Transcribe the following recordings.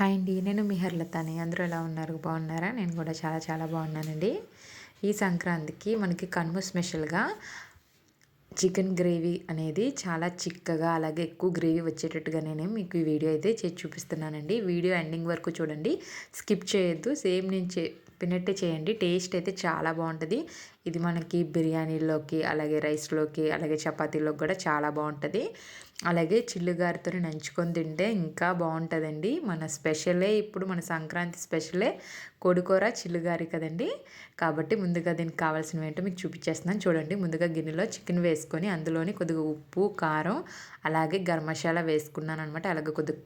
Hi అండి. నేను మీ హర్లతాని అందరూ ఎలా ఉన్నారు? బాగున్నారా? నేను కూడా చాలా చాలా బాగున్నానండి. ఈ సంక్రాంతికి మనకి కనుమ స్పెషల్గా చికెన్ గ్రేవీ అనేది చాలా చిక్కగా అలాగే ఎక్కువ గ్రేవీ వచ్చేటట్టుగా నేను మీకు ఈ వీడియో అయితే చేసి చూపిస్తున్నానండి. వీడియో ఎండింగ్ వరకు చూడండి. స్కిప్ చేయొద్దు. సేమ్ నేను చే చెప్పినట్టే చేయండి. టేస్ట్ అయితే చాలా బాగుంటుంది. ఇది మనకి బిర్యానీలోకి అలాగే రైస్లోకి అలాగే చపాతీలోకి కూడా చాలా బాగుంటుంది. అలాగే చిల్లుగారితో నంచుకొని తింటే ఇంకా బాగుంటుందండి. మన స్పెషలే ఇప్పుడు మన సంక్రాంతి స్పెషలే కొడుకూర చిల్లుగారి కదండి. కాబట్టి ముందుగా దీనికి కావాల్సినవి ఏంటో మీకు చూపించేస్తున్నాను. చూడండి ముందుగా గిన్నెలో చికెన్ వేసుకొని అందులోని కొద్దిగా ఉప్పు కారం అలాగే గరం మసాలా వేసుకున్నాను అనమాట అలాగే కొద్దిగా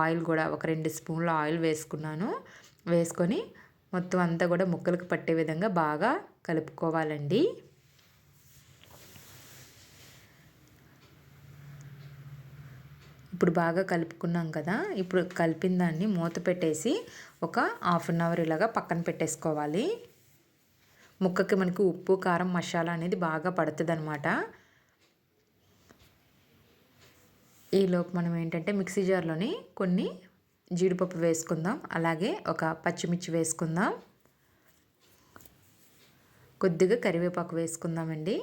ఆయిల్ కూడా ఒక రెండు స్పూన్ల ఆయిల్ వేసుకున్నాను. వేసుకొని మొత్తం అంతా కూడా ముక్కలకు పట్టే విధంగా బాగా కలుపుకోవాలండి. ఇప్పుడు బాగా కలుపుకున్నాం కదా ఇప్పుడు కలిపిన దాన్ని మూత పెట్టేసి ఒక హాఫ్ అన్ అవర్ ఇలాగా పక్కన పెట్టేసుకోవాలి. ముక్కకి మనకి ఉప్పు కారం మసాలా అనేది బాగా పడుతుంది అనమాట ఈలోపు మనం ఏంటంటే మిక్సీ జార్లోని కొన్ని జీడిపప్పు వేసుకుందాం. అలాగే ఒక పచ్చిమిర్చి వేసుకుందాం. కొద్దిగా కరివేపాకు వేసుకుందామండి.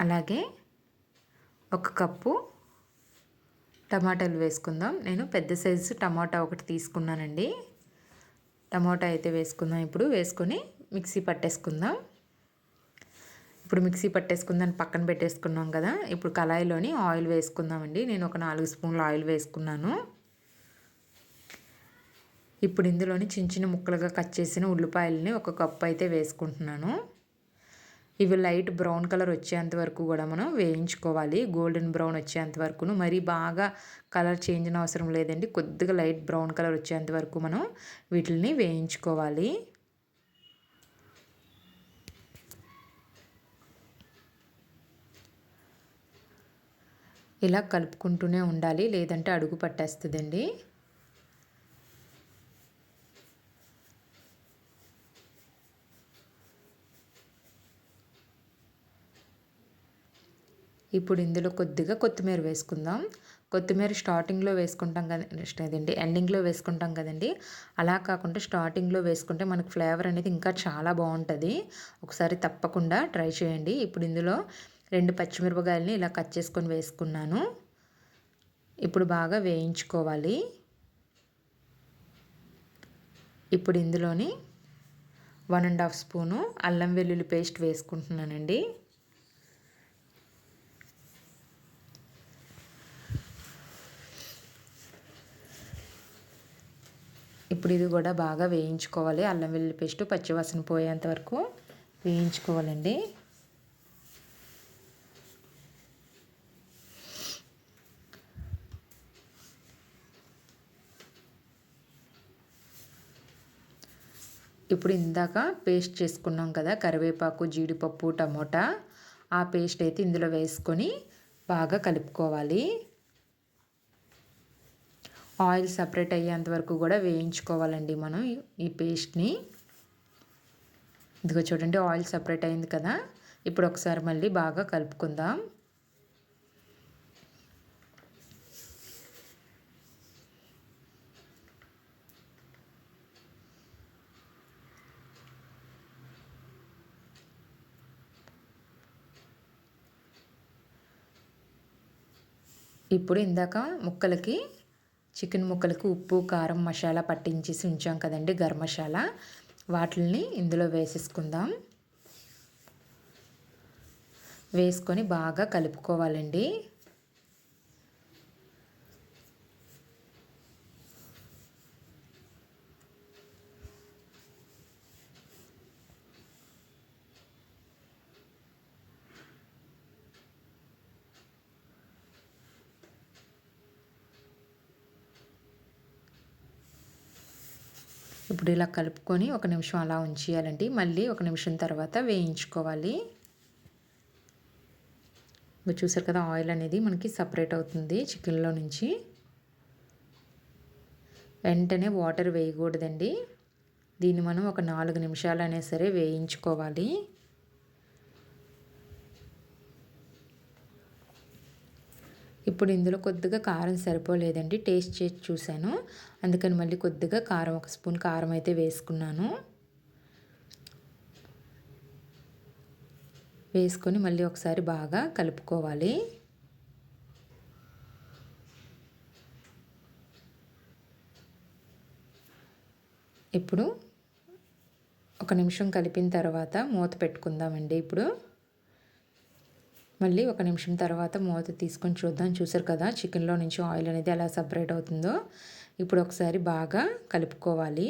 అలాగే ఒక కప్పు టమాటాలు వేసుకుందాం. నేను పెద్ద సైజు టమాటా ఒకటి తీసుకున్నానండి. టమాటా అయితే వేసుకుందాం. ఇప్పుడు వేసుకొని మిక్సీ పట్టేసుకుందాం. ఇప్పుడు మిక్సీ పట్టేసుకుందాం పక్కన పెట్టేసుకున్నాం కదా. ఇప్పుడు కళాయిలోని ఆయిల్ వేసుకుందామండి. నేను ఒక నాలుగు స్పూన్లు ఆయిల్ వేసుకున్నాను. ఇప్పుడు ఇందులోని చిన్న చిన్న ముక్కలుగా కట్ చేసిన ఉల్లిపాయలని ఒక కప్పు అయితే వేసుకుంటున్నాను. ఇవి లైట్ బ్రౌన్ కలర్ వచ్చేంత వరకు కూడా మనం వేయించుకోవాలి. గోల్డెన్ బ్రౌన్ వచ్చేంత వరకును. మరీ బాగా కలర్ చేంజ్ అవసరం లేదండి. కొద్దిగా లైట్ బ్రౌన్ కలర్ వచ్చేంత వరకు మనం వీటిని వేయించుకోవాలి. ఇలా కలుపుకుంటూనే ఉండాలి. లేదంటే అడుగు పట్టేస్తుందండి. ఇప్పుడు ఇందులో కొద్దిగా కొత్తిమీర వేసుకుందాం. కొత్తిమీర స్టార్టింగ్లో వేసుకుంటాం కదండి ఎండింగ్లో వేసుకుంటాం కదండి. అలా కాకుండా స్టార్టింగ్లో వేసుకుంటే మనకు ఫ్లేవర్ అనేది ఇంకా చాలా బాగుంటుంది. ఒకసారి తప్పకుండా ట్రై చేయండి. ఇప్పుడు ఇందులో రెండు పచ్చిమిరపకాయలని ఇలా కట్ చేసుకొని వేసుకున్నాను. ఇప్పుడు బాగా వేయించుకోవాలి. ఇప్పుడు ఇందులోని వన్ అండ్ హాఫ్ స్పూను అల్లం వెల్లుల్లి పేస్ట్ వేసుకుంటున్నానండి. ఇప్పుడు ఇది కూడా బాగా వేయించుకోవాలి. అల్లం వెల్లుల్లి పేస్ట్ పచ్చివాసన పోయేంత వరకు వేయించుకోవాలండి. ఇప్పుడు ఇందాక పేస్ట్ చేసుకున్నాం కదా కరివేపాకు జీడిపప్పు టమోటా. ఆ పేస్ట్ అయితే ఇందులో వేసుకొని బాగా కలుపుకోవాలి. ఆయిల్ సపరేట్ అయ్యేంత వరకు కూడా వేయించుకోవాలండి మనం ఈ పేస్ట్ని. ఇదిగో చూడండి ఆయిల్ సపరేట్ అయింది కదా. ఇప్పుడు ఒకసారి మళ్ళీ బాగా కలుపుకుందాం. ఇప్పుడు ఇందాక ముక్కలకి చికెన్ ముక్కలకి ఉప్పు కారం మసాలా పట్టించేసి ఉంచాం కదండి గరం మసాలా. వాటిని ఇందులో వేసేసుకుందాం. వేసుకొని బాగా కలుపుకోవాలండి. ఇప్పుడు ఇలా కలుపుకొని ఒక నిమిషం అలా ఉంచేయాలండి. మళ్ళీ ఒక నిమిషం తర్వాత వేయించుకోవాలి. మీరు చూసారు కదా ఆయిల్ అనేది మనకి సపరేట్ అవుతుంది చికెన్లో నుంచి. వెంటనే వాటర్ వేయకూడదండి. దీన్ని మనం ఒక నాలుగు నిమిషాలు అయినా సరే వేయించుకోవాలి. ఇప్పుడు ఇందులో కొద్దిగా కారం సరిపోలేదండి. టేస్ట్ చేసి చూశాను. అందుకని మళ్ళీ కొద్దిగా కారం ఒక స్పూన్ కారం అయితే వేసుకున్నాను. వేసుకొని మళ్ళీ ఒకసారి బాగా కలుపుకోవాలి. ఇప్పుడు ఒక నిమిషం కలిపిన తర్వాత మూత పెట్టుకుందామండి ఇప్పుడు. మళ్ళీ ఒక నిమిషం తర్వాత మూత తీసుకొని చూద్దాం. చూసారు కదా చికెన్లో నుంచి ఆయిల్ అనేది ఎలా సపరేట్ అవుతుందో. ఇప్పుడు ఒకసారి బాగా కలుపుకోవాలి.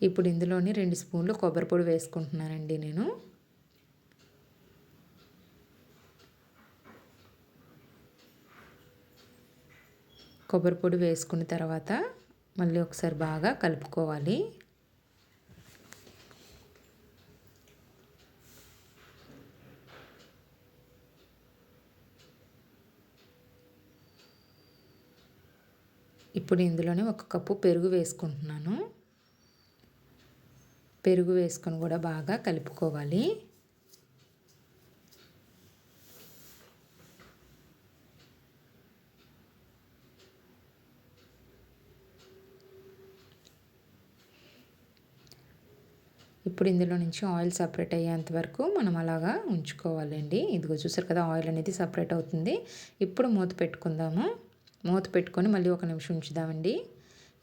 ఇప్పుడు ఇందులోని రెండు స్పూన్లు కొబ్బరి పొడి వేసుకుంటున్నానండి నేను. కొబ్బరి పొడి వేసుకున్న తర్వాత మళ్ళీ ఒకసారి బాగా కలుపుకోవాలి. ఇప్పుడు ఇందులోనే ఒక కప్పు పెరుగు వేసుకుంటున్నాను. పెరుగు వేసుకొని కూడా బాగా కలుపుకోవాలి. ఇప్పుడు ఇందులో నుంచి ఆయిల్ సపరేట్ అయ్యేంత వరకు మనం అలాగా ఉంచుకోవాలండి. ఇదిగో చూసారు కదా ఆయిల్ అనేది సపరేట్ అవుతుంది. ఇప్పుడు మూత పెట్టుకుందాము. మూత పెట్టుకొని మళ్ళీ ఒక నిమిషం ఉంచుదామండి.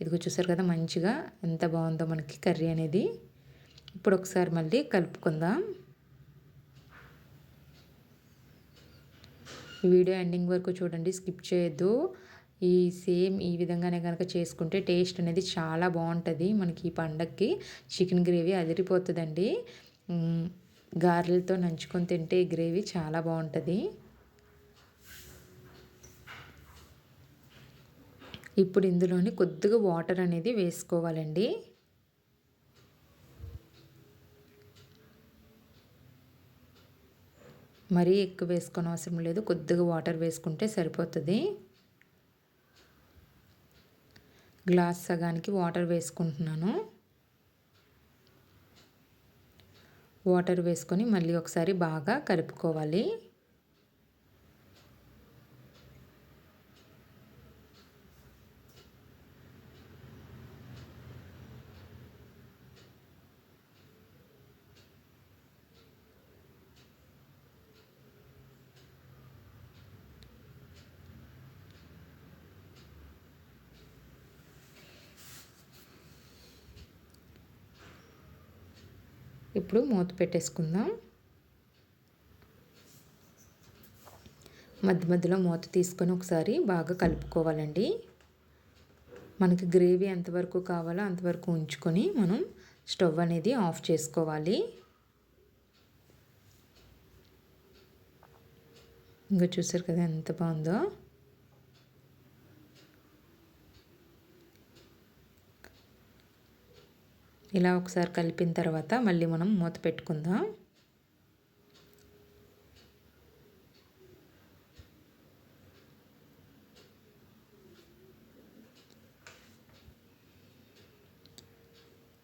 ఇదిగో చూసారు కదా మంచిగా ఎంత బాగుందో మనకి కర్రీ అనేది. ఇప్పుడు ఒకసారి మళ్ళీ కలుపుకుందాం. ఈ వీడియో ఎండింగ్ వరకు చూడండి స్కిప్ చేయొద్దు. ఈ సేమ్ ఈ విధంగానే కనుక చేసుకుంటే టేస్ట్ అనేది చాలా బాగుంటుంది మనకి ఈ పండగకి చికెన్ గ్రేవీ అదిరిపోతుందండి. గారెలతో నంచుకొని తింటే ఈ గ్రేవీ చాలా బాగుంటుంది. ఇప్పుడు ఇందులోని కొద్దిగా వాటర్ అనేది వేసుకోవాలండి. మరీ ఎక్కువ వేసుకోని అవసరం లేదు. కొద్దిగా వాటర్ వేసుకుంటే సరిపోతుంది. గ్లాస్ సగానికి వాటర్ వేసుకుంటున్నాను. వాటర్ వేసుకొని మళ్ళీ ఒకసారి బాగా కలుపుకోవాలి. ఇప్పుడు మూత పెట్టేసుకుందాం. మధ్య మధ్యలో మూత తీసుకొని ఒకసారి బాగా కలుపుకోవాలండి. మనకి గ్రేవీ ఎంతవరకు కావాలో అంతవరకు ఉంచుకొని మనం స్టవ్ అనేది ఆఫ్ చేసుకోవాలి. ఇంకా చూసారు కదా ఎంత బాగుందో? ఇలా ఒకసారి కలిపిన తర్వాత మళ్ళీ మనం మూత పెట్టుకుందాం.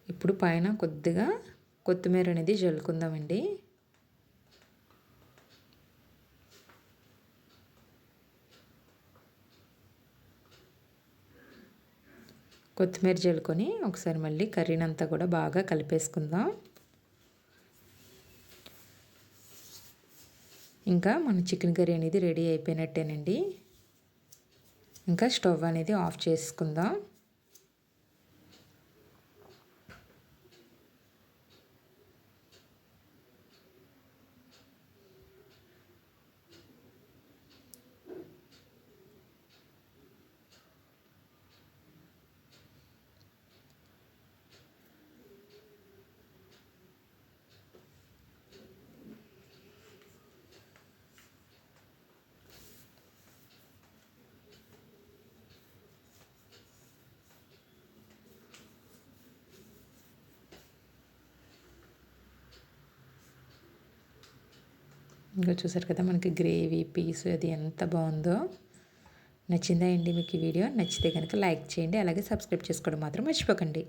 ఇప్పుడు పైన కొద్దిగా కొత్తిమీర అనేది జల్లుకుందామండి. కొత్తిమీర చల్లుకొని ఒకసారి మళ్ళీ కర్రీనంతా కూడా బాగా కలిపేసుకుందాం. ఇంకా మన చికెన్ కర్రీ అనేది రెడీ అయిపోయినట్టేనండి. ఇంకా స్టవ్ అనేది ఆఫ్ చేసుకుందాం. ఇంకా చూసారు కదా మనకి గ్రేవీ పీస్ అది ఎంత బాగుందో. నచ్చిందా అండి మీకు ఈ వీడియో? నచ్చితే కనుక లైక్ చేయండి అలాగే సబ్స్క్రైబ్ చేసుకోవడం మాత్రం మర్చిపోకండి.